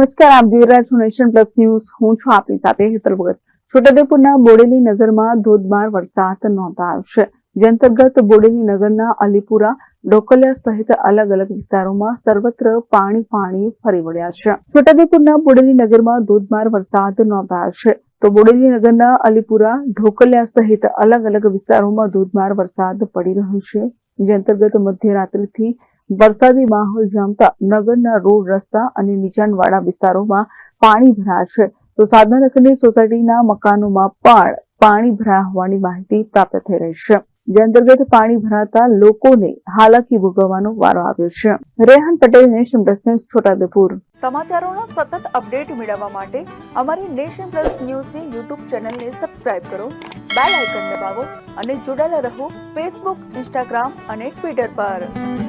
નમસ્કાર, આપ જોઈ રહ્યા છો નેશન પ્લસ ન્યૂઝ. હું છું આપની સાથે હેતલ ભગત. છોટાઉદેપુરના બોડેલી નગરમાં ધોધમાર વરસાદ નોંધાયો છે. જે અંતર્ગત બોડેલી નગરના અલીપુરા, ડોકલિયા સહિત અલગ અલગ વિસ્તારોમાં સર્વત્ર પાણી પાણી ફરી વળ્યા છે. છોટાઉદેપુરના બોડેલી નગરમાં ધોધમાર વરસાદ નોંધાયો છે. તો બોડેલી નગરના અલીપુરા, ઢોકલિયા સહિત અલગ અલગ વિસ્તારોમાં ધોધમાર વરસાદ પડી રહ્યો છે. જે અંતર્ગત મધ્યરાત્રિથી વરસાદી માહોલ જામતા નગરના રોડ, રસ્તા અને નીચાણવાળા વિસ્તારોમાં પાણી ભરાયા છે. તો સાધનકની સોસાયટીના મકાનોમાં પણ પાણી ભરાયા હોવાની માહિતી પ્રાપ્ત થઈ રહી છે. જે અંતર્ગત પાણી ભરાતા લોકોને હાલાકી ભોગવવાનો વારો આવ્યો છે. Rehan Patel, Nation Plus news, Chhota Udepur. સમાચારોનો સતત અપડેટ મેળવવા માટે અમારી નેશન પ્લસ ન્યૂઝની યુટ્યુબ ચેનલને સબસ્ક્રાઇબ કરો, બેલ આઇકન દબાવો અને જોડાયેલા રહો ફેસબુક, ઇન્સ્ટાગ્રામ અને ટ્વિટર પર.